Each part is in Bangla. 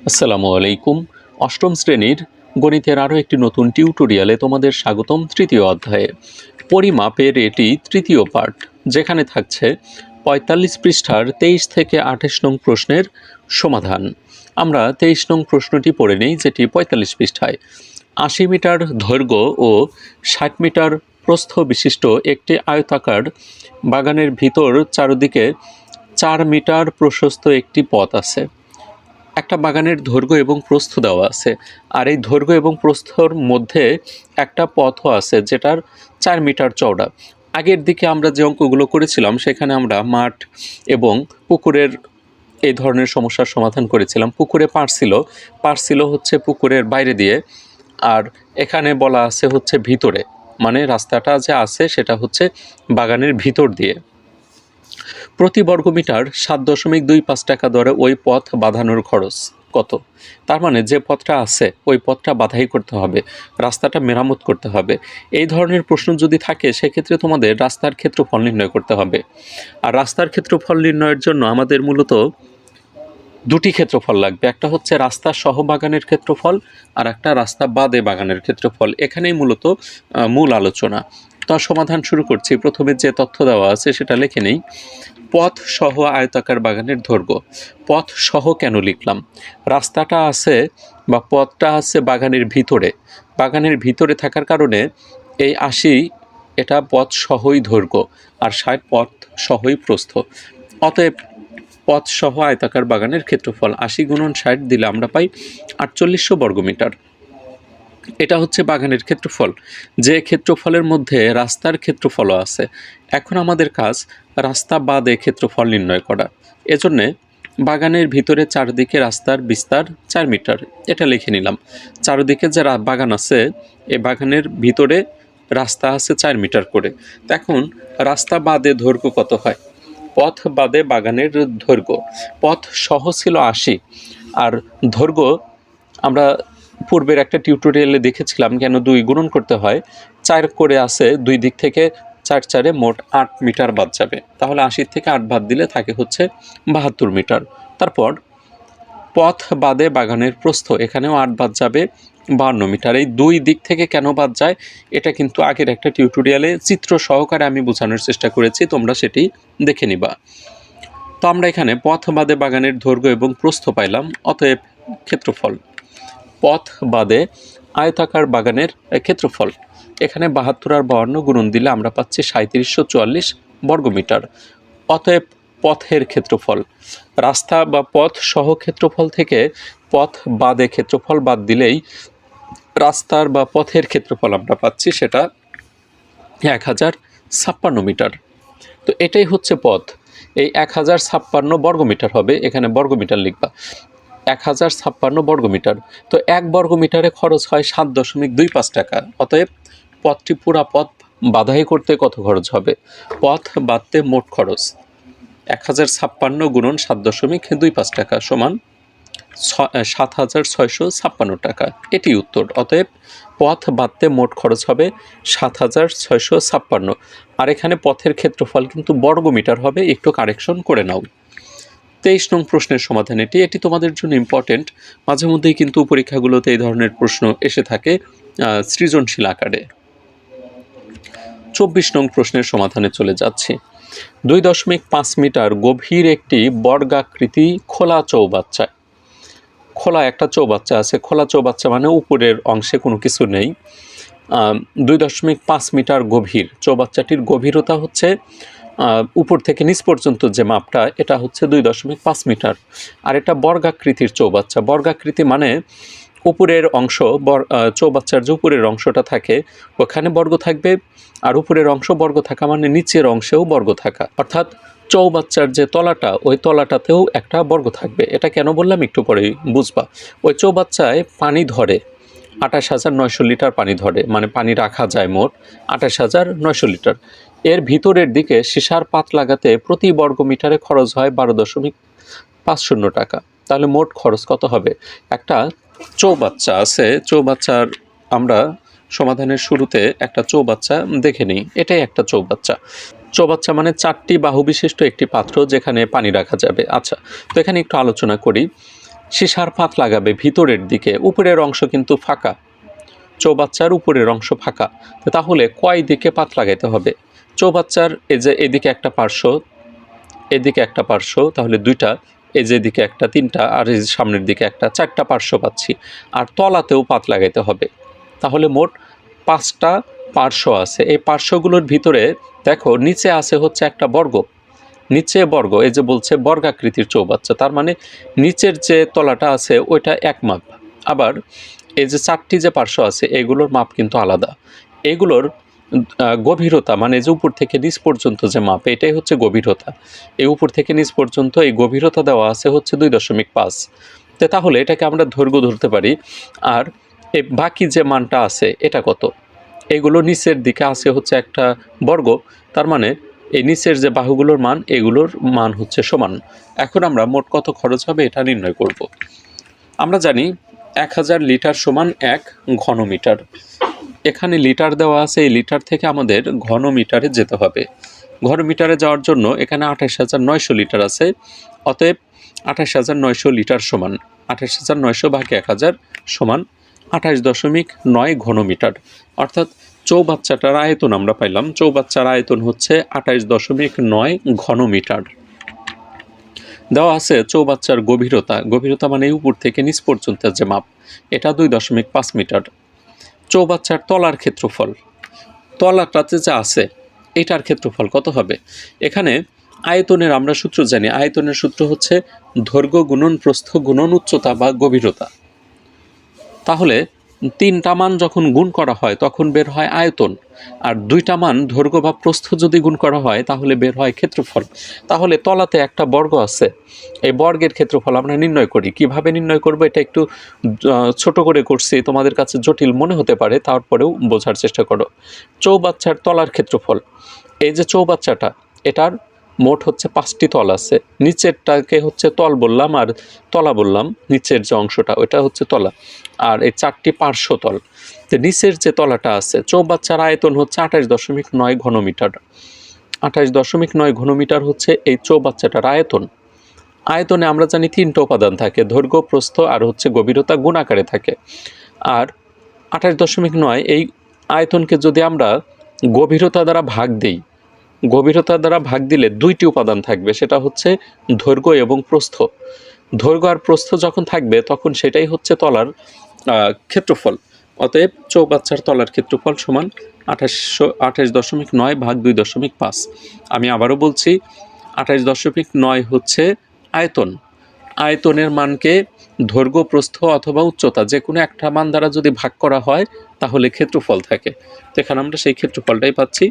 আসসালামু আলাইকুম। অষ্টম শ্রেণির গণিতের আরও একটি নতুন টিউটোরিয়ালে তোমাদের স্বাগতম তৃতীয় অধ্যায়ে। পরিমাপের এটি তৃতীয় পার্ট যেখানে থাকছে পঁয়তাল্লিশ পৃষ্ঠার তেইশ থেকে আঠাশ নং প্রশ্নের সমাধান। আমরা তেইশ নং প্রশ্নটি পড়ে নেই, যেটি পঁয়তাল্লিশ পৃষ্ঠায়। আশি মিটার দৈর্ঘ্য ও ষাট মিটার প্রস্থ বিশিষ্ট একটি আয়তাকার বাগানের ভিতর চারদিকে চার মিটার প্রশস্ত একটি পথ আছে। একটা বাগানের দৈর্ঘ্য এবং প্রস্থ দেওয়া আছে। আর এই দৈর্ঘ্য এবং প্রস্থর মধ্যে একটা পথও আছে যেটার চার মিটার চওড়া। আগের দিকে আমরা যে অঙ্কগুলো করেছিলাম, সেখানে আমরা মাঠ এবং পুকুরের এই ধরনের সমস্যার সমাধান করেছিলাম। পুকুরে পারছিল পারছিল হচ্ছে পুকুরের বাইরে দিয়ে। আর এখানে বলা আছে হচ্ছে ভিতরে মানে রাস্তাটা যে আছে সেটা হচ্ছে বাগানের ভিতর দিয়ে। প্রতি বর্গমিটার সাত দশমিক দুই পাঁচ টাকা দরে ওই পথ বাঁধানোর খরচ কত? তার মানে যে পথটা আছে, ওই পথটা বাধাই করতে হবে, রাস্তাটা মেরামত করতে হবে। এই ধরনের প্রশ্ন যদি থাকে, সেক্ষেত্রে তোমাদের রাস্তার ক্ষেত্রফল নির্ণয় করতে হবে। আর রাস্তার ক্ষেত্রফল নির্ণয়ের জন্য আমাদের মূলত দুটি ক্ষেত্রফল লাগবে। একটা হচ্ছে রাস্তা সহ বাগানের ক্ষেত্রফল, আর একটা রাস্তা বাদে বাগানের ক্ষেত্রফল। এখানেই মূলত মূল আলোচনা। তো সমাধান শুরু করছি। প্রথমে যে তথ্য দেওয়া আছে, সেটা লেখে নেই। পথ সহ আয়তাকার বাগানের দৈর্ঘ্য পথ সহ কেন লিখলাম? রাস্তাটা আছে বা পথটা আছে বাগানের ভিতরে। বাগানের ভিতরে থাকার কারণে এই আশি এটা পথ সহই দৈর্ঘ্য আর ষাট পথ সহই প্রস্থ। অতএব পথ সহ আয়তাকার বাগানের ক্ষেত্রফল আশি গুণন ষাট দিলে আমরা পাই আটচল্লিশশো বর্গমিটার এটা হচ্ছে বাগানের ক্ষেত্রফল। যে ক্ষেত্রফলের মধ্যে রাস্তার ক্ষেত্রফলও আছে। এখন আমাদের কাজ রাস্তা বাদে ক্ষেত্রফল নির্ণয় করা। এজন্যে বাগানের ভিতরে চারদিকে রাস্তার বিস্তার চার মিটার। এটা লিখে নিলাম। চারদিকে যে বাগান আছে এই বাগানের ভিতরে রাস্তা আছে চার মিটার করে। এখন রাস্তা বাদে দৈর্ঘ্য কত হয়? পথ বাদে বাগানের দৈর্ঘ্য। পথ সহ ছিল আশি। আর দৈর্ঘ্য আমরা পূর্বের একটা টিউটোরিয়ালে দেখেছিলাম, কেন দুই গুণন করতে হয়? চার করে আছে দুই দিক থেকে চার চারে মোট আট মিটার বাদ যাবে। তাহলে আশির থেকে আট বাদ দিলে থাকে হচ্ছে বাহাত্তর মিটার। তারপর পথ বাদে বাগানের প্রস্থ, এখানেও আট বাদ যাবে বান্ন মিটার। এই দুই দিক থেকে কেন বাদ যায়, এটা কিন্তু আগের একটা টিউটোরিয়ালে চিত্র সহকারে আমি বোঝানোর চেষ্টা করেছি, তোমরা সেটি দেখে নিবা। তো আমরা এখানে পথ বাদে বাগানের দৈর্ঘ্য এবং প্রস্থ পাইলাম, অতএব ক্ষেত্রফল। পথ বাদে আয়তাকার বাগানের ক্ষেত্রফল। এখানে বাহাত্তর আর বাহান্ন গুণন দিলে আমরা পাচ্ছি সাঁত্রিশশো চুয়াল্লিশ বর্গমিটার। অতএব পথের ক্ষেত্রফল। রাস্তা বা পথ সহ ক্ষেত্রফল থেকে পথ বাদে ক্ষেত্রফল বাদ দিলেই রাস্তার বা পথের ক্ষেত্রফল আমরা পাচ্ছি সেটা এক হাজার ছাপ্পান্ন মিটার। তো এটাই হচ্ছে পথ। এই এক হাজার ছাপ্পান্ন বর্গমিটার হবে, এখানে বর্গমিটার লিখবা। এক হাজার ছাপ্পান্ন বর্গমিটার। তো এক বর্গমিটারে খরচ হয় সাত দশমিক দুই পাঁচ টাকা। অতএব পথটি পুরা পথ বাধাই করতে কত খরচ হবে? পথ বাঁধতে মোট খরচ এক হাজার ছাপ্পান্ন গুণন সাত দশমিক দুই পাঁচ টাকা সমান সাত হাজার ছয়শো ছাপ্পান্ন টাকা। এটি উত্তর। অতএব পথ বাঁধতে মোট খরচ হবে সাত হাজার ছয়শো ছাপ্পান্ন। আর এখানে পথের ক্ষেত্রফল কিন্তু বর্গমিটার হবে, একটু কারেকশন করে নাও। তেইশ নং প্রশ্নের সমাধান এটি। এটি তোমাদের জন্য ইম্পর্টেন্ট মাঝে মধ্যেই কিন্তু পরীক্ষাগুলোতে এই ধরনের প্রশ্ন এসে থাকে সৃজনশীল আকারে। চব্বিশ নং প্রশ্নের সমাধানে চলে যাচ্ছি। দুই দশমিক পাঁচ মিটার গভীর একটি বর্গাকৃতি খোলা চৌবাচ্চায় খোলা একটা চৌবাচ্চা আছে, খোলা চৌবাচ্চা মানে উপরের অংশে কোনো কিছু নেই। দুই দশমিক পাঁচ মিটার গভীর। চৌবাচ্চাটির গভীরতা হচ্ছে উপর থেকে নিচ পর্যন্ত যে মাপটা, এটা হচ্ছে দুই দশমিক পাঁচ মিটার। আর এটা বর্গাকৃতির চৌবাচ্চা। বর্গাকৃতি মানে উপরের অংশ চৌবাচ্চার যে উপরের অংশটা থাকে, ওখানে বর্গ থাকবে। আর উপরের অংশ বর্গ থাকা মানে নিচের অংশেও বর্গ থাকা। অর্থাৎ চৌবাচ্চার যে তলাটা, ওই তলাটাতেও একটা বর্গ থাকবে। এটা কেন বললাম একটু পরেই, বুঝবা? ওই চৌবাচ্চায় পানি ধরে, আঠাশ হাজার নয়শো লিটার পানি ধরে মানে পানি রাখা যায় মোট আঠাশ হাজার নয়শো লিটার। এর ভিতরের দিকে সীসার পাত লাগাতে প্রতি বর্গ মিটারে খরচ হয় বারো দশমিক পাঁচ শূন্য টাকা। তাহলে মোট খরচ কত হবে? একটা চৌবাচ্চা আছে, চৌবাচ্চার আমরা সমাধানের শুরুতে একটা চৌবাচ্চা দেখে নিই। এটাই একটা চৌবাচ্চা। চৌবাচ্চা মানে চারটি বাহু বিশিষ্ট একটি পাত্র যেখানে পানি রাখা যাবে। আচ্ছা তো এখানে একটু আলোচনা করি। সীসার পাত লাগাবে ভিতরের দিকে, উপরের অংশ কিন্তু ফাঁকা। চৌবাচ্চার উপরের অংশ ফাঁকা। তাহলে কয় দিকে পাত লাগাইতে হবে? চৌবাচ্চার এই যে এদিকে একটা পার্শ্ব, এদিকে একটা পার্শ্ব, তাহলে দুইটা এই যে দিকে একটা তিনটা, আর এই সামনের দিকে একটা, চারটা পার্শ্ব পাচ্ছি। আর তলাতেও পাত লাগাইতে হবে। তাহলে মোট পাঁচটা পার্শ্ব আছে। এই পার্শ্বগুলোর ভিতরে দেখো, নিচে আছে হচ্ছে একটা বর্গ। নিচে বর্গ, এই যে বলছে বর্গাকৃতির চৌবাচ্চা। তার মানে নিচের যে তলাটা আছে, ওইটা এক মাপ। আবার এই যে চারটি যে পার্শ্ব আছে, এগুলোর মাপ কিন্তু আলাদা। এগুলোর গভীরতা মানে যে উপর থেকে নিচ পর্যন্ত যে মাপ, এটাই হচ্ছে গভীরতা। এই উপর থেকে নিচ পর্যন্ত এই গভীরতা দেওয়া আছে হচ্ছে দুই দশমিক পাঁচ। তো তাহলে এটাকে আমরা ধৈর্য ধরতে পারি। আর এই বাকি যে মানটা আছে, এটা কত? এগুলো নিচের দিকে আছে হচ্ছে একটা বর্গ। তার মানে এই নিচের যে বাহুগুলোর মান, এগুলোর মান হচ্ছে সমান। এখন আমরা মোট কত খরচ হবে এটা নির্ণয় করব। আমরা জানি এক হাজার লিটার সমান এক ঘনমিটার। এখানে লিটার দেওয়া আছে, এই লিটার থেকে আমাদের ঘন মিটারে যেতে হবে। ঘন মিটারে যাওয়ার জন্য এখানে আঠাশ হাজার নয়শো লিটার আছে, অতএব আঠাশ হাজার নয়শো লিটার সমান, আঠাশ হাজার নয়শো ভাগে এক হাজার সমান আঠাশ দশমিক নয় ঘনমিটার। অর্থাৎ চৌবাচ্চাটার আয়তন আমরা পাইলাম, চৌবাচ্চার আয়তন হচ্ছে আঠাশ দশমিক নয় ঘনমিটার। দেওয়া আছে চৌবাচ্চার গভীরতা গভীরতা মানে উপর থেকে নিচ পর্যন্ত যে মাপ, এটা দুই দশমিক পাঁচ মিটার। চৌবাচ্চার তলার ক্ষেত্রফল। তলাটাতে যা আছে, এটার ক্ষেত্রফল কত হবে? এখানে আয়তনের আমরা সূত্র জানি। আয়তনের সূত্র হচ্ছে দৈর্ঘ্য গুণন প্রস্থ গুণন উচ্চতা বা গভীরতা। তাহলে তিনটা মান যখন গুণ করা হয়, তখন বের হয় আয়তন। আর দুইটা মান দৈর্ঘ্য বা প্রস্থ যদি গুণ করা হয়, তাহলে বের হয় ক্ষেত্রফল। তাহলে তলাতে একটা বর্গ আছে। এই বর্গের ক্ষেত্রফল আমরা নির্ণয় করি। কীভাবে নির্ণয় করব, এটা একটু ছোট করে করছি, তোমাদের কাছে জটিল মনে হতে পারে, তারপরেও বোঝার চেষ্টা করো। চৌবাচ্চার তলার ক্ষেত্রফল। এই যে চৌবাচ্চাটা, এটার মোট হচ্ছে পাঁচটি তল আছে। নিচেরটাকে হচ্ছে তল বললাম আর তলা বললাম, নিচের যে অংশটা ওটা হচ্ছে তলা। আর এই চারটি পার্শ্ব তল, তো নিচের যে তলাটা আছে চৌবাচ্চার আয়তন হচ্ছে আঠাশ দশমিক নয় ঘনমিটার। আঠাশ দশমিক নয় ঘনমিটার হচ্ছে এই চৌবাচ্চাটার আয়তন। আয়তনে আমরা জানি তিনটা উপাদান থাকে, দৈর্ঘ্য, প্রস্থ আর হচ্ছে গভীরতা গুণ আকারে থাকে। আর আঠাশ দশমিক নয়, এই আয়তনকে যদি আমরা গভীরতা দ্বারা ভাগ দিই গভীরতা দ্বারা ভাগ দিলে দুইটি উপাদান থাকবে, সেটা হচ্ছে দৈর্ঘ্য এবং প্রস্থ। দৈর্ঘ্য আর প্রস্থ যখন থাকবে, তখন সেটাই হচ্ছে তলার ক্ষেত্রফল। অতএব চৌবাচ্চার তলার ক্ষেত্রফল সমান আঠাশশো, আঠাশ দশমিক নয় ভাগ দুই দশমিক পাঁচ। আমি আবারও বলছি, আঠাশ দশমিক নয় হচ্ছে আয়তন। আয়তনের মানকে দৈর্ঘ্য প্রস্থ অথবা উচ্চতা যে কোনো একটা মান দ্বারা যদি ভাগ করা হয়, তাহলে ক্ষেত্রফল থাকে। তো এখানে আমরা সেই ক্ষেত্রফলটাই পাচ্ছি।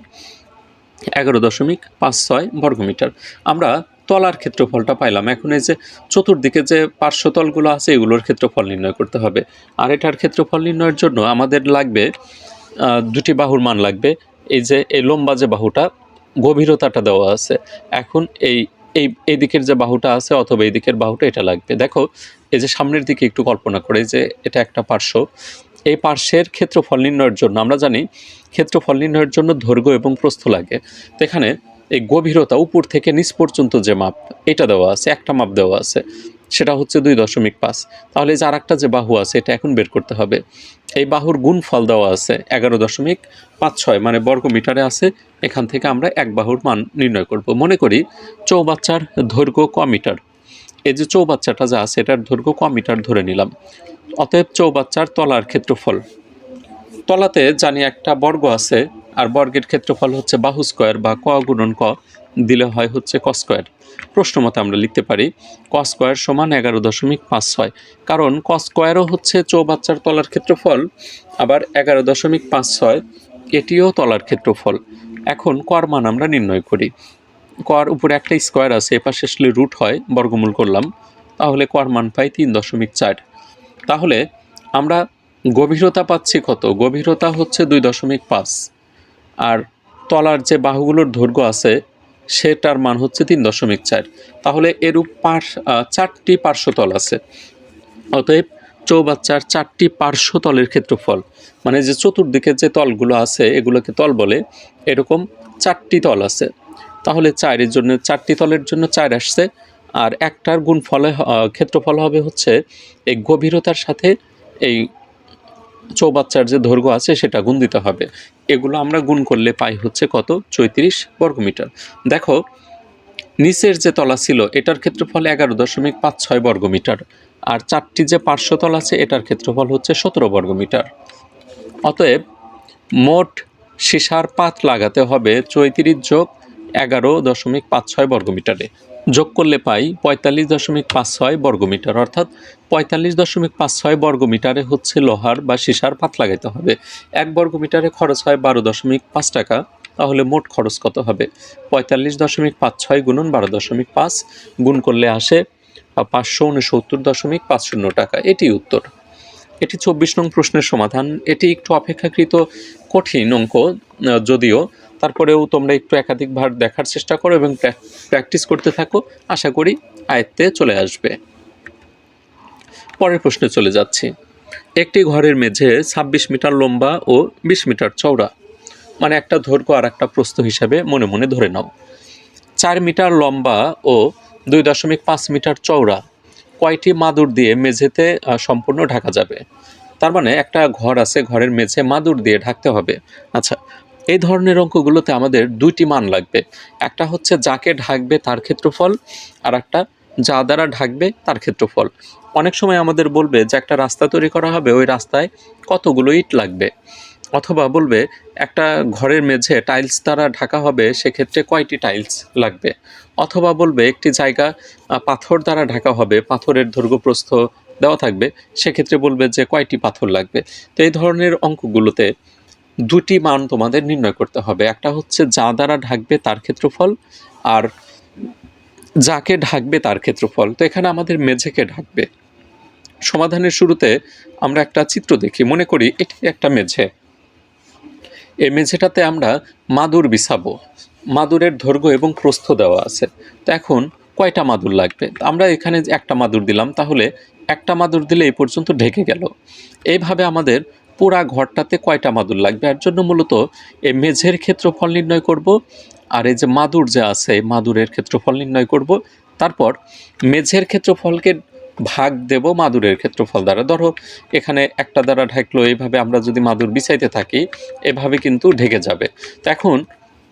এগারো দশমিক পাঁচ ছয় বর্গমিটার। আমরা তলার ক্ষেত্রফলটা পাইলাম। এখন এই যে চতুর্দিকে যে পার্শ্বতলগুলো আছে, এগুলোর ক্ষেত্রফল নির্ণয় করতে হবে। আর এটার ক্ষেত্রফল নির্ণয়ের জন্য আমাদের লাগবে দুটি বাহুর মান লাগবে। এই যে এই লম্বা যে বাহুটা, গভীরতাটা দেওয়া আছে। এখন এই এই এই দিকের যে বাহুটা আছে অথবা এই দিকের বাহুটা, এটা লাগবে। দেখো, এই যে সামনের দিকে একটু কল্পনা করে যে এটা একটা পার্শ্ব। এই পার্শ্বের ক্ষেত্রফল নির্ণয়ের জন্য, আমরা জানি ক্ষেত্রফল নির্ণয়ের জন্য দৈর্ঘ্য এবং প্রস্থ লাগে। তো এখানে এই গভীরতা উপর থেকে নিচ পর্যন্ত যে মাপ, এটা দেওয়া আছে, একটা মাপ দেওয়া আছে, সেটা হচ্ছে দুই দশমিক পাঁচ। তাহলে যে আর যে বাহু আছে, এটা এখন বের করতে হবে। এই বাহুর গুণফল দেওয়া আছে এগারো দশমিক পাঁচ ছয় মানে বর্গ মিটারে আছে, এখান থেকে আমরা এক বাহুর মান নির্ণয় করব। মনে করি চৌবাচ্চার দৈর্ঘ্য ক মিটার। এই যে চৌবাচ্চাটা যা আছে, এটার দৈর্ঘ্য ক মিটার ধরে নিলাম। অতএব চৌবাচ্চার তলার ক্ষেত্রফল। তলাতে জানি একটা বর্গ আছে, আর বর্গের ক্ষেত্রফল হচ্ছে বাহু স্কোয়ার বা ক গুণন ক দিলে হয় হচ্ছে ক স্কোয়ার। প্রশ্ন মতো আমরা লিখতে পারি, ক স্কোয়ার সমান এগারো দশমিক পাঁচ ছয়। কারণ ক স্কোয়ারও হচ্ছে চৌবাচ্চার তলার ক্ষেত্রফল, আবার এগারো দশমিক পাঁচ ছয়, এটিও তলার ক্ষেত্রফল। এখন কর মান আমরা নির্ণয় করি। কর উপরে একটা স্কোয়ার আছে, এপাশে আসলে রুট হয়, বর্গমূল করলাম। তাহলে কর মান পাই তিন দশমিক চার। তাহলে আমরা গভীরতা পাচ্ছি কত? গভীরতা হচ্ছে দুই দশমিক পাঁচ। আর তলার যে বাহুগুলোর দৈর্ঘ্য আছে সেটার মান হচ্ছে তিন দশমিক চার। তাহলে এরূপ আহ, চারটি পার্শ্বতল আছে। অতএব চৌবাচ্চার চারটি পার্শ্বতলের ক্ষেত্রফল মানে যে চতুর্দিকে যে তলগুলো আছে এগুলোকে তল বলে এরকম চারটি তল আছে। তাহলে চারের জন্য চারটি তলের জন্য চার আসছে আর একটার গুণ ফলে ক্ষেত্রফল হবে হচ্ছে এই গভীরতার সাথে এই চৌবাচ্চার যে দৈর্ঘ্য আছে সেটা গুণ দিতে হবে। এগুলো আমরা গুণ করলে পাই হচ্ছে কত? চৌত্রিশ বর্গমিটার দেখো, নিচের যে তলা ছিল, এটার ক্ষেত্রফল এগারো দশমিক পাঁচ ছয় বর্গমিটার আর চারটি যে পার্শ্বতল আছে, এটার ক্ষেত্রফল হচ্ছে সতেরো বর্গমিটার অতএব মোট সীসার পাত লাগাতে হবে চৌত্রিশ যোগ এগারো দশমিক পাঁচ ছয় বর্গমিটারে। যোগ করলে পাই পঁয়তাল্লিশ দশমিক পাঁচ ছয় বর্গমিটার, অর্থাৎ পঁয়তাল্লিশ দশমিক পাঁচ ছয় বর্গমিটারে হচ্ছে লোহার বা সীসার পাত লাগাইতে হবে। এক বর্গমিটারে খরচ হয় বারো দশমিক পাঁচ টাকা, তাহলে মোট খরচ কত হবে? পঁয়তাল্লিশ দশমিক পাঁচ ছয় গুণন বারো দশমিক পাঁচ গুণ করলে আসে পাঁচশো উনসত্তর দশমিক পাঁচ শূন্য টাকা। এটি উত্তর। এটি চব্বিশ নং প্রশ্নের সমাধান। এটি একটু অপেক্ষাকৃত কঠিন অঙ্ক যদিও তারপরেও তোমরা একটু একাধিকবার দেখার চেষ্টা করো এবং প্র্যাকটিস করতে থাকো। আশা করি আয়ত্তে চলে আসবে। পরের প্রশ্নে চলে যাচ্ছি। একটি ঘরের মেঝে ছাব্বিশ মিটার লম্বা ও বিশ মিটার চওড়া। মানে একটা দৈর্ঘ্য আর একটা প্রস্থ হিসাবে মনে মনে ধরে নাও। চার মিটার লম্বা ও দুই দশমিক পাঁচ মিটার চওড়া। কয়টি মাদুর দিয়ে মেঝেতে সম্পূর্ণ ঢাকা যাবে? তার মানে একটা ঘর আছে, ঘরের মেঝে মাদুর দিয়ে ঢাকতে হবে। আচ্ছা এই ধরনের অঙ্কগুলোতে আমাদের দুইটি মান লাগবে। একটা হচ্ছে যাকে ঢাকবে তার ক্ষেত্রফল, আর একটা যা দ্বারা ঢাকবে তার ক্ষেত্রফল। অনেক সময় আমাদের বলবে যে একটা রাস্তা তৈরি করা হবে, ওই রাস্তায় কতগুলো ইট লাগবে। অথবা বলবে একটা ঘরের মেঝে টাইলস দ্বারা ঢাকা হবে, সেক্ষেত্রে কয়টি টাইলস লাগবে? অথবা বলবে একটি জায়গা পাথর দ্বারা ঢাকা হবে, পাথরের দৈর্ঘ্য প্রস্থ দেওয়া থাকবে, সেক্ষেত্রে বলবে যে কয়টি পাথর লাগবে। তো এই ধরনের অঙ্কগুলোতে দুটি মান তোমাদের নির্ণয় করতে হবে। একটা হচ্ছে যা দ্বারা ঢাকবে তার ক্ষেত্রফল, আর যাকে ঢাকবে তার ক্ষেত্রফল। তো এখানে আমাদের মেঝেকে ঢাকবে। সমাধানের শুরুতে আমরা একটা চিত্র দেখি। মনে করি এটি একটা মেঝে। এই মেঝেটাতে আমরা মাদুর বিছাবো। মাদুরের দৈর্ঘ্য এবং প্রস্থ দেওয়া আছে। তো এখন কয়টা মাদুর লাগবে? আমরা এখানে একটা মাদুর দিলাম। তাহলে একটা মাদুর দিলে এই পর্যন্ত ঢেকে গেল। এইভাবে আমাদের পুরা ঘরটাতে কয়টা মাদুর লাগবে? এর জন্য মূলত এই মেঝের ক্ষেত্রফল নির্ণয় করব আর এই যে মাদুর যে আছে, মাদুরের ক্ষেত্রফল নির্ণয় করব। তারপর মেঝের ক্ষেত্রফলকে ভাগ দেব মাদুরের ক্ষেত্রফল দ্বারা। ধরো, এখানে একটা দ্বারা ঢাকলো, এইভাবে আমরা যদি মাদুর বিছাইতে থাকি, এভাবে কিন্তু ঢেকে যাবে। তো এখন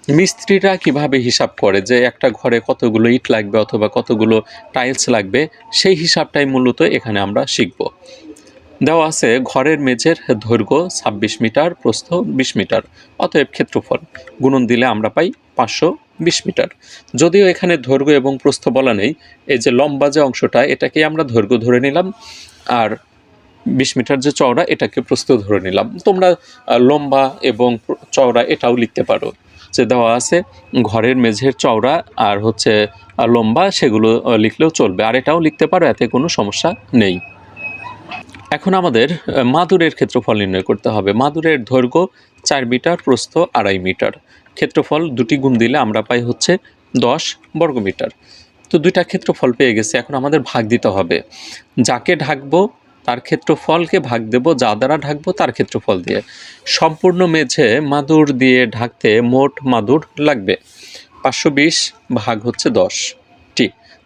মিস্ত্রিরা কীভাবে হিসাব করে যে একটা ঘরে কতগুলো ইট লাগবে অথবা কতগুলো টাইলস লাগবে, সেই হিসাবটাই মূলত এখানে আমরা শিখব। দেওয়া আছে ঘরের মেঝের দৈর্ঘ্য ছাব্বিশ মিটার, প্রস্থ বিশ মিটার। অতএব ক্ষেত্রফল, গুণন দিলে আমরা পাই পাঁচশো বিশ মিটার। যদিও এখানে দৈর্ঘ্য এবং প্রস্থ বলা নেই, এই যে লম্বা যে অংশটা এটাকে আমরা দৈর্ঘ্য ধরে নিলাম। আর বিশ মিটার যে চওড়া, এটাকে প্রস্থ ধরে নিলাম। তোমরা লম্বা এবং চওড়া এটাও লিখতে পারো যে দেওয়া আছে ঘরের মেঝের চওড়া আর হচ্ছে লম্বা, সেগুলো লিখলেও চলবে। আর এটাও লিখতে পারো, এতে কোনো সমস্যা নেই। এখন আমাদের মাদুরের ক্ষেত্রফল নির্ণয় করতে হবে। মাদুরের দৈর্ঘ্য চার মিটার, প্রস্থ আড়াই মিটার। ক্ষেত্রফল দুটি গুণ দিলে আমরা পাই হচ্ছে দশ বর্গমিটার। তো দুইটা ক্ষেত্রফল পেয়ে গেছে, এখন আমাদের ভাগ দিতে হবে। যাকে ঢাকবো, তার ক্ষেত্রফলকে ভাগ দেব, যা দ্বারা ঢাকবো, তার ক্ষেত্রফল দিয়ে। সম্পূর্ণ মেঝে মাদুর দিয়ে ঢাকতে মোট মাদুর লাগবে। পাঁচশো বিশ ভাগ হচ্ছে দশটি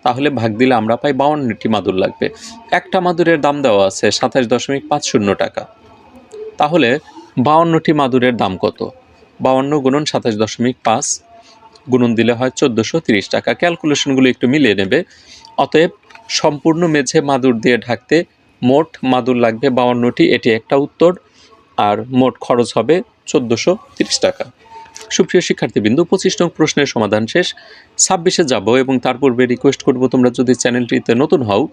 তাহলে ভাগ দিলে আমরা পাই বাউন্নটি মাদুর লাগবে। একটা মাদুরের দাম দেওয়া আছে সাতাশ দশমিক পাঁচ শূন্য টাকা। তাহলে বাউন্নটি মাদুরের দাম কত? বাউন্ন গুণন সাতাশ দশমিক পাঁচ গুণন দিলে হয় চোদ্দোশো তিরিশ টাকা। ক্যালকুলেশনগুলো একটু মিলিয়ে নেবে। অতএব সম্পূর্ণ মেঝে মাদুর দিয়ে ঢাকতে মোট মাদুর লাগবে বাউন্নটি, এটি একটা উত্তর। আর মোট খরচ হবে চোদ্দোশো তিরিশ টাকা। সুপ্রিয় শিক্ষার্থীবৃন্দ, পঁচিশ নং প্রশ্নের সমাধান শেষ। ছাব্বিশে যাব এবং তার পূর্বে রিকোয়েস্ট করব, তোমরা যদি চ্যানেলটিতে নতুন হও,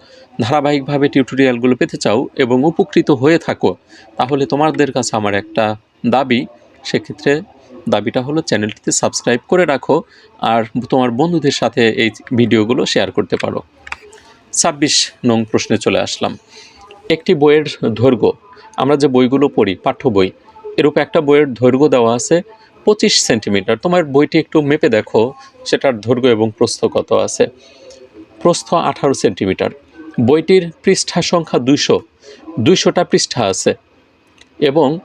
ধারাবাহিকভাবে টিউটোরিয়ালগুলো পেতে চাও এবং উপকৃত হয়ে থাকো, তাহলে তোমাদের কাছে আমার একটা দাবি। সেক্ষেত্রে দাবিটা হলো চ্যানেলটিতে সাবস্ক্রাইব করে রাখো আর তোমার বন্ধুদের সাথে এই ভিডিওগুলো শেয়ার করতে পারো। ছাব্বিশ নং প্রশ্নে চলে আসলাম। একটি বইয়ের দৈর্ঘ্য আমরা যে বইগুলো পড়ি, পাঠ্য বই, এরূপ একটা বইয়ের দৈর্ঘ্য দেওয়া আছে। পঁচিশ সেন্টিমিটার। তোমার বইটি একটু মেপে দেখো, সেটার দৈর্ঘ্য এবং প্রস্থ কত আছে? প্রস্থ আঠারো সেন্টিমিটার। বইটির পৃষ্ঠা সংখ্যা দুইশো। দুইশোটা পৃষ্ঠা আছে। এবং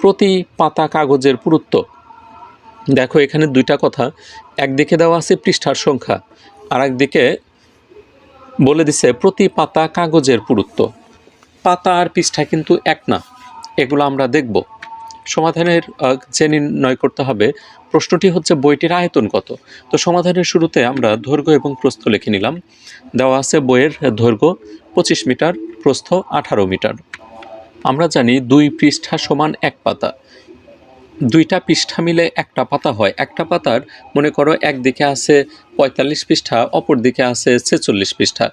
প্রতি পাতা কাগজের পুরুত্ব। দেখো, এখানে দুইটা কথা। একদিকে দেওয়া আছে পৃষ্ঠার সংখ্যা আর একদিকে বলে দিছে প্রতি পাতা কাগজের পুরুত্ব। পাতা আর পৃষ্ঠা কিন্তু এক না। এগুলো আমরা দেখব। সমাধানের যে নির্ণয় করতে হবে, প্রশ্নটি হচ্ছে বইটির আয়তন কত? তো সমাধানের শুরুতে আমরা দৈর্ঘ্য এবং প্রস্থ লিখে নিলাম। দেওয়া আছে বইয়ের দৈর্ঘ্য পঁচিশ মিটার, প্রস্থ আঠারো মিটার। আমরা জানি দুই পৃষ্ঠা সমান এক পাতা। দুইটা পৃষ্ঠা মিলে একটা পাতা হয়। একটা পাতার, মনে করো, একদিকে আছে পঁয়তাল্লিশ পৃষ্ঠা অপর দিকে আছে ছেচল্লিশ পৃষ্ঠা।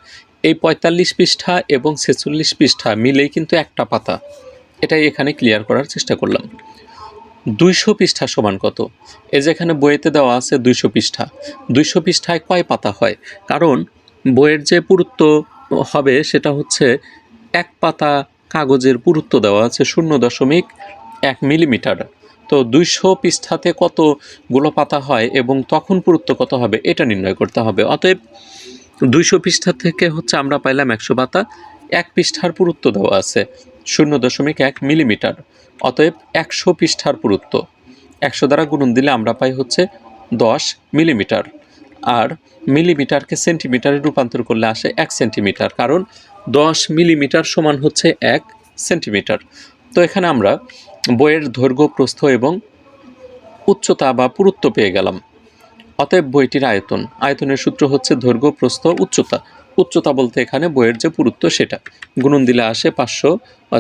এই পঁয়তাল্লিশ পৃষ্ঠা এবং ছেচল্লিশ পৃষ্ঠা মিলেই কিন্তু একটা পাতা। এটাই এখানে ক্লিয়ার করার চেষ্টা করলাম। দুইশো পৃষ্ঠা সমান কত? এই যে এখানে বইয়েতে দেওয়া আছে দুইশো পৃষ্ঠা। দুইশো পৃষ্ঠায় কয় পাতা হয়? কারণ বইয়ের যে পুরুত্ব হবে সেটা হচ্ছে এক পাতা কাগজের পুরুত্ব দেওয়া আছে শূন্য দশমিক এক মিলিমিটার। তো দুইশো পৃষ্ঠাতে কতগুলো পাতা হয় এবং তখন পুরুত্ব কত হবে এটা নির্ণয় করতে হবে। অতএব দুইশো পৃষ্ঠা থেকে হচ্ছে আমরা পাইলাম একশো পাতা। এক পৃষ্ঠার পুরুত্ব দেওয়া আছে। শূন্য দশমিক এক মিলিমিটার, অতএব একশো পৃষ্ঠার পুরুত্ব। একশো দ্বারা গুণন দিলে আমরা পাই হচ্ছে দশ মিলিমিটার। আর মিলিমিটারকে সেন্টিমিটারে রূপান্তর করলে আসে এক সেন্টিমিটার, কারণ দশ মিলিমিটার সমান হচ্ছে এক সেন্টিমিটার। তো এখানে আমরা বইয়ের দৈর্ঘ্য, প্রস্থ এবং উচ্চতা বা পুরুত্ব পেয়ে গেলাম। অতএব বইটির আয়তন, আয়তনের সূত্র হচ্ছে দৈর্ঘ্য, প্রস্থ, উচ্চতা। উচ্চতা বলতে এখানে বইয়ের যে পুরুত্ব সেটা। গুণন দিলে আসে পাঁচশো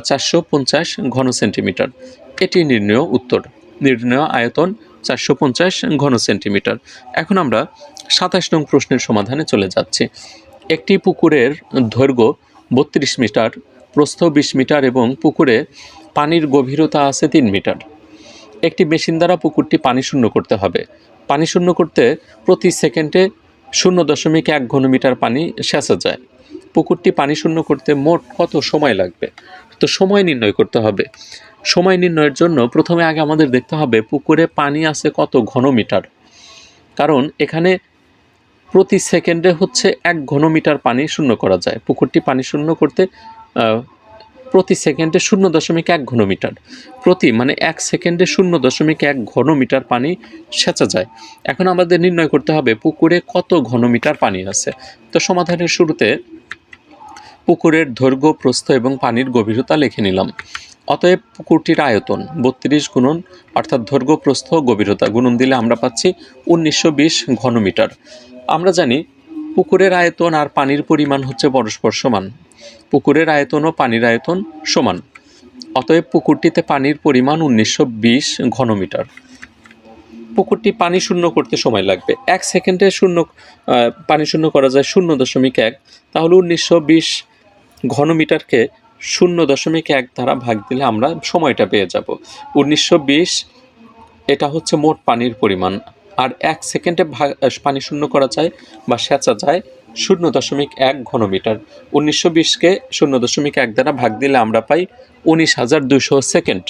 চারশো পঞ্চাশ ঘন সেন্টিমিটার। এটি নির্ণয় উত্তর। নির্ণয় আয়তন চারশো পঞ্চাশ ঘন সেন্টিমিটার। এখন আমরা সাতাশ নং প্রশ্নের সমাধানে চলে যাচ্ছি। একটি পুকুরের দৈর্ঘ্য বত্রিশ মিটার, প্রস্থ বিশ মিটার এবং পুকুরে পানির গভীরতা আছে তিন মিটার। একটি মেশিন দ্বারা পুকুরটি পানি শূন্য করতে হবে। পানি শূন্য করতে প্রতি সেকেন্ডে শূন্য দশমিক এক ঘনমিটার পানি সেঁচা যায়। পুকুরটি পানি শূন্য করতে মোট কত সময় লাগবে? তো সময় নির্ণয় করতে হবে। সময় নির্ণয়ের জন্য প্রথমে আগে আমাদের দেখতে হবে পুকুরে পানি আছে কত ঘনমিটার। কারণ এখানে প্রতি সেকেন্ডে হচ্ছে এক ঘনমিটার পানি শূন্য করা যায়। পুকুরটি পানি শূন্য করতে প্রতি সেকেন্ডে শূন্য দশমিক এক ঘনমিটার। প্রতি মানে এক সেকেন্ডে শূন্য দশমিক এক ঘনমিটার পানি সেচা যায়। এখন আমাদের নির্ণয় করতে হবে, পুকুরে কত ঘনমিটার পানি আছে? তো সমাধানের শুরুতে পুকুরের দৈর্ঘ্য, প্রস্থ এবং পানির গভীরতা লিখে নিলাম। অতএব পুকুরটির আয়তন বত্রিশ গুণন, অর্থাৎ দৈর্ঘ্য, প্রস্থ, গভীরতা গুণন দিলে আমরা পাচ্ছি উনিশশো বিশ ঘনমিটার। আমরা জানি পুকুরের আয়তন আর পানির পরিমাণ হচ্ছে পরস্পর সমান। পুকুরের আয়তন ও পানির আয়তন সমান। অতএব পুকুরটিতে পানির পরিমাণ উনিশশো বিশ ঘনমিটার। পুকুরটি পানি শূন্য করতে সময় লাগবে। এক সেকেন্ডে শূন্য পানি শূন্য করা যায় শূন্য দশমিক এক। তাহলে উনিশশো বিশ ঘনমিটারকে শূন্য দশমিক এক দ্বারা ভাগ দিলে আমরা সময়টা পেয়ে যাব। উনিশশো বিশ এটা হচ্ছে মোট পানির পরিমাণ। আর এক সেকেন্ডে ভাগ পানি শূন্য করা যায় বা সেচা যায় শূন্য দশমিক এক ঘনমিটার। উনিশশো বিশকে শূন্য দশমিক এক দ্বারা ভাগ দিলে আমরা পাই উনিশ হাজার দুশো সেকেন্ড।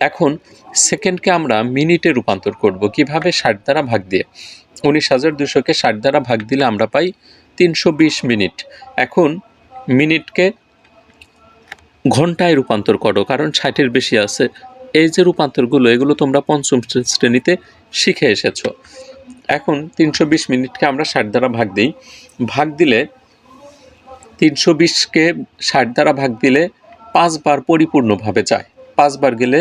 এখন সেকেন্ডকে আমরা মিনিটে রূপান্তর করব কীভাবে ষাট দ্বারা ভাগ দিয়ে। উনিশ হাজার দুশোকে ষাট দ্বারা ভাগ দিলে আমরা পাই তিনশো বিশ মিনিট। এখন মিনিটকে ঘন্টায় রূপান্তর করো, কারণ ষাটের বেশি আছে। এই যে রূপান্তরগুলো, এগুলো তোমরা পঞ্চম শ্রে- শ্রেণীতে শিখে এসেছ। এখন তিনশো বিশ মিনিটকে আমরা ষাট দ্বারা ভাগ দিই। ভাগ দিলে তিনশো বিশকে ষাট দ্বারা ভাগ দিলে পাঁচবার পরিপূর্ণভাবে যায় পাঁচবার গেলে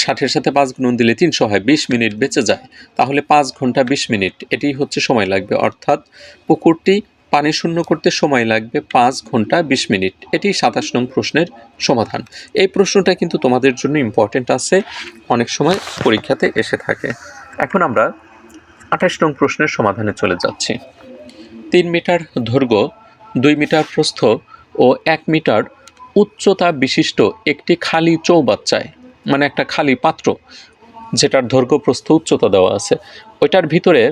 ষাটের সাথে পাঁচ গুণন দিলে তিনশো হয়, বিশ মিনিট বেঁচে যায়। তাহলে পাঁচ ঘণ্টা বিশ মিনিট এটি হচ্ছে সময় লাগবে। অর্থাৎ পুকুরটি পানি শূন্য করতে সময় লাগবে পাঁচ ঘণ্টা বিশ মিনিট। এটি সাতাশ নং প্রশ্নের সমাধান। এই প্রশ্নটা কিন্তু তোমাদের জন্য ইম্পর্টেন্ট আছে, অনেক সময় পরীক্ষাতে এসে থাকে। এখন আমরা আঠাশ নং প্রশ্নের সমাধানে চলে যাচ্ছি। তিন মিটার দৈর্ঘ্য, দুই মিটার প্রস্থ ও এক মিটার উচ্চতা বিশিষ্ট একটি খালি চৌবাচ্চায় মানে একটা খালি পাত্র, যেটার দৈর্ঘ্য, প্রস্থ, উচ্চতা দেওয়া আছে। ওইটার ভিতরে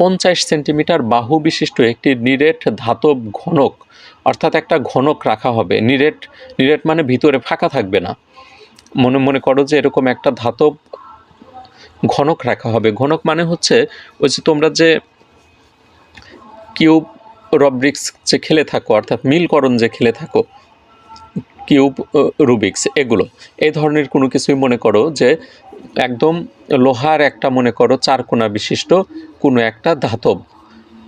পঞ্চাশ সেন্টিমিটার বাহু বিশিষ্ট একটি নিরেট ধাতব ঘনক, অর্থাৎ একটা ঘনক রাখা হবে। নিরেট নিরেট মানে ভিতরে ফাঁকা থাকবে না। মনে মনে করো যে এরকম একটা ধাতব ঘনক রাখা হবে। ঘনক মানে হচ্ছে ওই যে তোমরা যে কিউব রব্রিক্স যে খেলে থাকো, অর্থাৎ মিলকরণ যে খেলে থাকো, কিউব রুবিক্স, এগুলো। এই ধরনের কোনো কিছুই মনে করো যে একদম লোহার একটা মনে করো চারকোনা বিশিষ্ট কোনো একটা ধাতব।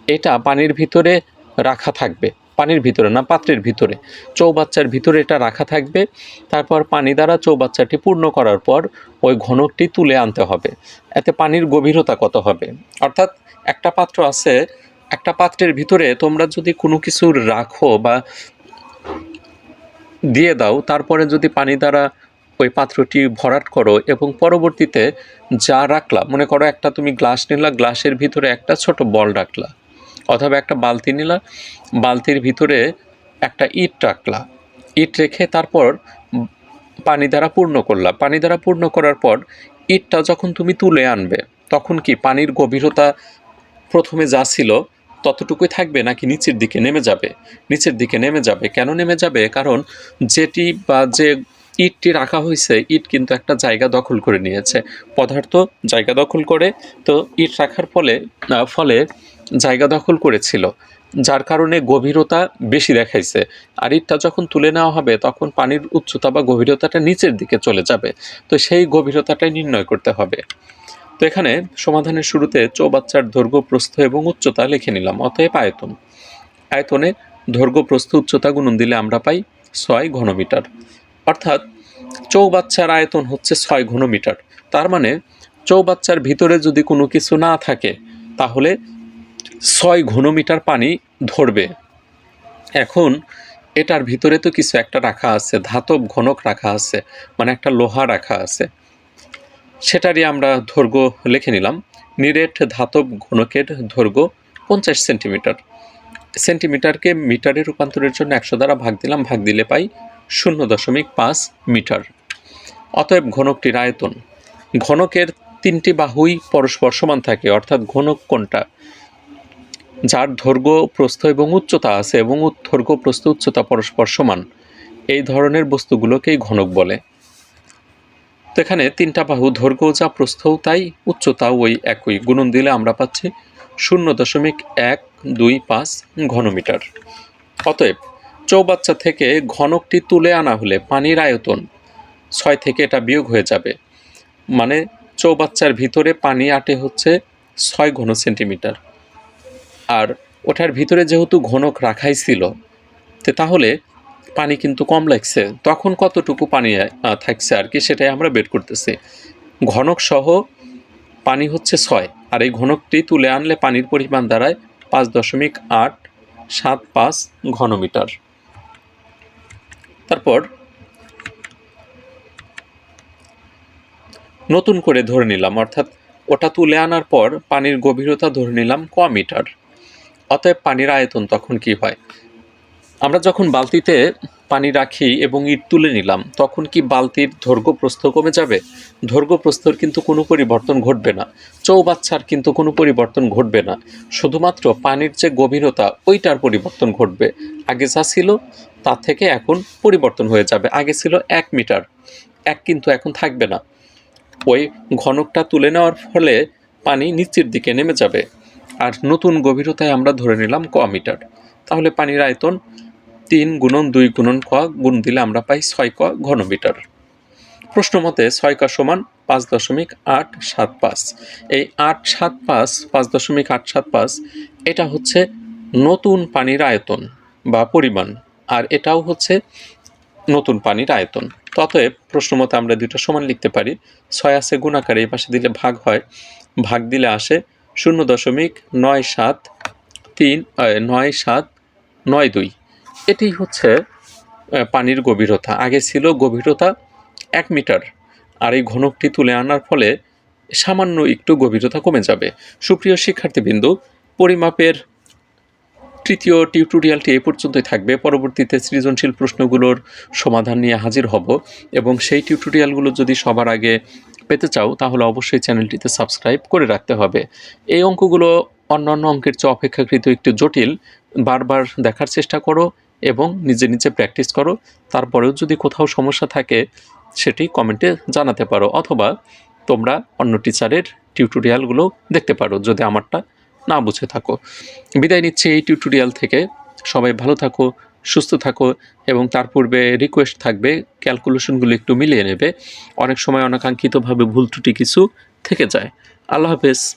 এটা পানির ভিতরে রাখা থাকবে। পানির ভিতরে না, পাত্রের ভিতরে। চৌবাচ্চার ভিতরে এটা রাখা থাকবে। তারপর পানি দ্বারা চৌবাচ্চাটি পূর্ণ করার পর ওই ঘনকটি তুলে আনতে হবে। এতে পানির গভীরতা কত হবে? অর্থাৎ একটা পাত্র আছে, একটা পাত্রের ভিতরে তোমরা যদি কোনো কিছু রাখো বা দিয়ে দাও, তারপরে যদি পানি দ্বারা ওই পাত্রটি ভরাট করো এবং পরবর্তীতে যা রাখলা, মনে করো একটা তুমি গ্লাস নিলা, গ্লাসের ভিতরে একটা ছোট বল রাখলা। অথবা একটা বালতি নিলা বালতির ভিতরে একটা ইট রাখলা ইট রেখে তারপর পানি দ্বারা পূর্ণ করলা পানি দ্বারা পূর্ণ করার পর ইটটা যখন তুমি তুলে আনবে, তখন কি পানির গভীরতা প্রথমে যা ছিল ততটুকুই থাকবে নাকি নিচের দিকে নেমে যাবে? নিচের দিকে নেমে যাবে। কেন নেমে যাবে? কারণ যেটি বা যে ইটটি রাখা হয়েছে, ইট কিন্তু একটা জায়গা দখল করে নিয়েছে। পদার্থ জায়গা দখল করে, তো ইট রাখার ফলে ফলে জায়গা দখল করেছিল, যার কারণে গভীরতা বেশি দেখাইছে। আর ইটটা যখন তুলে নেওয়া হবে, তখন পানির উচ্চতা বা গভীরতাটা নিচের দিকে চলে যাবে। তো সেই গভীরতাটাই নির্ণয় করতে হবে। তো এখানে সমাধানের শুরুতে চৌবাচ্চার দৈর্ঘ্য প্রস্থ এবং উচ্চতা লিখে নিলাম, অতএব আয়তন। আয়তনে দৈর্ঘ্য প্রস্থ উচ্চতা গুণন দিলে আমরা পাই ছয় ঘনমিটার। অর্থাৎ চৌবাচ্চার আয়তন হচ্ছে ছয় ঘনমিটার। তার মানে চৌবাচ্চার ভিতরে যদি কোনো কিছু না থাকে, তাহলে ছয় ঘনমিটার পানি ধরবে। এখন এটার ভিতরে তো কিছু একটা রাখা আছে, ধাতব ঘনক রাখা আছে মানে একটা লোহা রাখা আছে। সেটারই আমরা দৈর্ঘ্য লিখে নিলাম। নিরেট ধাতব ঘনকের দৈর্ঘ্য পঞ্চাশ সেন্টিমিটার। সেন্টিমিটারকে মিটারে রূপান্তরের জন্য একশো দ্বারা ভাগ দিলাম, ভাগ দিলে পাই শূন্য দশমিক পাঁচ মিটার। অতএব ঘনকটির আয়তন ঘনকের তিনটি বাহুই পরস্পর সমান থাকে, অর্থাৎ ঘনক কোনটা? যার দৈর্ঘ্য প্রস্থ এবং উচ্চতা আছে এবং দৈর্ঘ্য প্রস্থ, উচ্চতা পরস্পর সমান। এই ধরনের বস্তুগুলোকেই ঘনক বলে। তো এখানে তিনটা বাহু দৈর্ঘ্য যা প্রস্থও তাই, উচ্চতাও ওই একই। গুণন দিলে আমরা পাচ্ছি শূন্য দশমিক এক দুই পাঁচ ঘনমিটার। অতএব চৌবাচ্চা থেকে ঘনকটি তুলে আনা হলে পানির আয়তন ছয় থেকে এটা বিয়োগ হয়ে যাবে। মানে চৌবাচ্চার ভিতরে পানি আটে হচ্ছে ছয় ঘন সেন্টিমিটার। আর ওটার ভিতরে যেহেতু ঘনক রাখাই ছিল তাহলে পানি কিন্তু কম লাগছে। তখন কতটুকু পানি থাকছে আর কি সেটাই আমরা বের করতেছি। ঘনক সহ পানি হচ্ছে ছয়, আর এই ঘনকটি তুলে আনলে পানির পরিমাণ দাঁড়ায় পাঁচ দশমিক আট সাত পাঁচ ঘনমিটার। তারপর নতুন করে ধরে নিলাম, অর্থাৎ ওটা তুলে আনার পর পানির গভীরতা ধরে নিলাম ক মিটার। অতএব পানির আয়তন তখন কি হয়? আমরা যখন বালতিতে পানি রাখি এবং ইট তুলে নিলাম, তখন কি বালতির দৈর্ঘ্য প্রস্থ কমে যাবে? দৈর্ঘ্য প্রস্থর কিন্তু কোনো পরিবর্তন ঘটবে না। চৌবাচ্চার কিন্তু কোনো পরিবর্তন ঘটবে না। শুধুমাত্র পানির যে গভীরতা, ওইটার পরিবর্তন ঘটবে। আগে যা ছিল তার থেকে এখন পরিবর্তন হয়ে যাবে। আগে ছিল এক মিটার। এক কিন্তু এখন থাকবে না। ওই ঘনকটা তুলে নেওয়ার ফলে পানি নিচের দিকে নেমে যাবে। আর নতুন গভীরতায় আমরা ধরে নিলাম ক মিটার। তাহলে পানির আয়তন তিন গুণন দুই গুণন ক গুণ দিলে আমরা পাই ছয় ক ঘনমিটার প্রশ্ন মতে ছয় ক সমান পাঁচ দশমিক আট সাত পাঁচ। এই আট সাত পাঁচ পাঁচ দশমিক আট সাত পাঁচ, এটা হচ্ছে নতুন পানির আয়তন বা পরিমাণ, আর এটাও হচ্ছে নতুন পানির আয়তন। তো অতএব প্রশ্ন মতে আমরা দুটো সমান লিখতে পারি। ছয় আছে গুণাকারে, এই পাশে দিলে ভাগ হয়। ভাগ দিলে আসে শূন্য দশমিক নয় সাত তিন নয় সাত, নয় দুই। এটি হচ্ছে পানির গভীরতা। আগে ছিল গভীরতা এক মিটার, আর এই ঘনকটি তুলে আনার ফলে সামান্য একটু গভীরতা কমে যাবে। সুপ্রিয় শিক্ষার্থীবৃন্দু, পরিমাপের তৃতীয় টিউটোরিয়ালটি এ পর্যন্তই থাকবে। পরবর্তীতে সৃজনশীল প্রশ্নগুলোর সমাধান নিয়ে হাজির হব এবং সেই টিউটোরিয়ালগুলো যদি সবার আগে পেতে চাও, তাহলে অবশ্যই চ্যানেলটিতে সাবস্ক্রাইব করে রাখতে হবে। এই অঙ্কগুলো অন্যান্য অঙ্কের চেয়ে অপেক্ষাকৃত একটু জটিল। বারবার দেখার চেষ্টা করো এবং নিজে নিজে প্র্যাকটিস করো। তারপরেও যদি কোথাও সমস্যা থাকে, সেটি কমেন্টে জানাতে পারো অথবা তোমরা অন্য টিচারের টিউটোরিয়ালগুলো দেখতে পারো। যদি আমারটা না বুঝে থাকো। বিদায় নিচ্ছি এই টিউটোরিয়াল থেকে। সবাই ভালো থাকো, সুস্থ থাকো এবং তার পূর্বে রিকোয়েস্ট থাকবে ক্যালকুলেশনগুলো একটু মিলিয়ে নেবে। অনেক সময় অনাকাঙ্ক্ষিতভাবে ভুল ত্রুটি কিছু থেকে যায়। আল্লাহ হাফেজ।